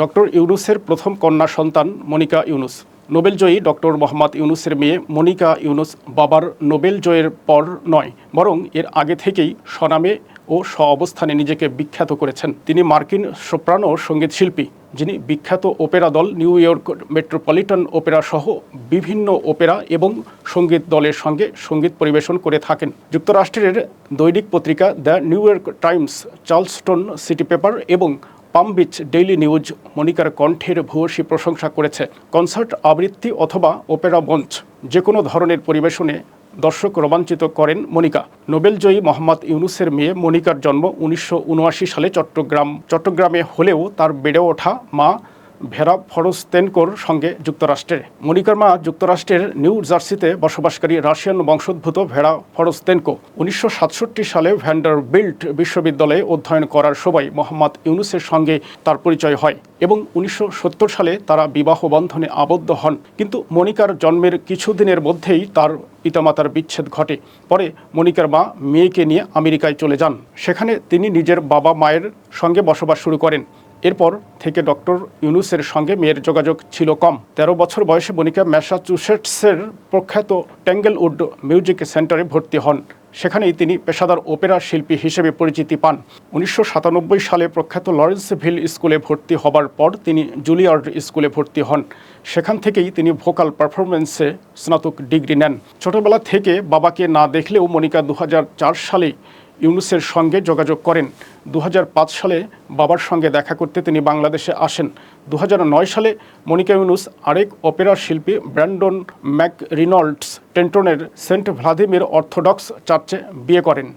Doctor ইউনুসের প্রথম কন্যা সন্তান মনিকা ইউনুস। নোবেলজয়ী ডক্টর মোহাম্মদ ইউনুসের মেয়ে মনিকা ইউনুস বাবার নোবেল জয়ের পর নয়, বরং এর আগে থেকেই স্বনামে ও স্ব অবস্থানে নিজেকে বিখ্যাত করেছেন। তিনি মার্কিন সোপ্রানো সংগীত শিল্পী যিনি বিখ্যাত ওপেরা দল নিউ ইয়র্ক মেট্রোপলিটন ওপেরা সহ বিভিন্ন ওপেরা এবং সংগীত দলের সঙ্গে সংগীত পরিবেশন করে থাকেন। যুক্তরাষ্ট্রের দৈনিক পত্রিকা the New York Times, Charleston City Paper এবং পাম বিচ ডেইলি নিউজ মনিকার কণ্ঠের ভূয়সী প্রশংসা করেছে। কনসার্ট, আবৃত্তি অথবা ওপেরা মঞ্চ যে কোনো ধরনের পরিবেশনে দর্শক রোমাঞ্চিত করেন মনিকা নোবেলজয়ী মোহাম্মদ ইউনুসের মেয়ে মনিকার জন্ম উনিশশো উনআশি সালে চট্টগ্রাম, চট্টগ্রামে হলেও তার বেড়ে ওঠা মা ভেরা ফরস্তেনকোর সঙ্গে যুক্তরাষ্ট্রের। মনিকার মা যুক্তরাষ্ট্রের নিউ জার্সিতে বসবাসকারী রাশিয়ান বংশোদ্ভূত ভেড়া ফরস্তেনকো উনিশশো সালে ভ্যান্ডার বিল্ট বিশ্ববিদ্যালয়ে অধ্যয়ন করার সময় মোহাম্মদ ইউনুসের সঙ্গে তার পরিচয় হয় এবং উনিশশো সত্তর সালে তারা বিবাহ বন্ধনে আবদ্ধ হন। কিন্তু মনিকার জন্মের কিছুদিনের মধ্যেই তার পিতামাতার বিচ্ছেদ ঘটে। পরে মনিকার মা মেয়েকে নিয়ে আমেরিকায় চলে যান। সেখানে তিনি নিজের বাবা মায়ের সঙ্গে বসবাস শুরু করেন। এরপর থেকে ডক্টর ইউনুসের সঙ্গে মেয়ের যোগাযোগ ছিল কম। তেরো বছর বয়সে মনিকা ম্যাসাচুসেটসের প্রখ্যাত ট্যাঙ্গেলউড মিউজিক সেন্টারে ভর্তি হন। সেখানেই তিনি পেশাদার ওপেরা শিল্পী হিসেবে পরিচিতি পান। উনিশশো সাতানব্বই সালে প্রখ্যাত লরেন্সভিল স্কুলে ভর্তি হবার পর তিনি জুলিয়ার্ড স্কুলে ভর্তি হন। সেখান থেকেই তিনি ভোকাল পারফরমেন্সে স্নাতক ডিগ্রি নেন। ছোটবেলা থেকে বাবাকে না দেখলেও মনিকা দু হাজার চার সালে ইউনুসের সঙ্গে যোগাযোগ করেন। দু হাজার পাঁচ সালে বাবার সঙ্গে দেখা করতে তিনি বাংলাদেশে আসেন। দু হাজার নয় সালে মনিকা ইউনুস আরেক অপেরা শিল্পী ব্র্যান্ডন ম্যাক রিনল্ডস টেন্টনের সেন্ট ভ্লাদিমির অর্থোডক্স চার্চে বিয়ে করেন।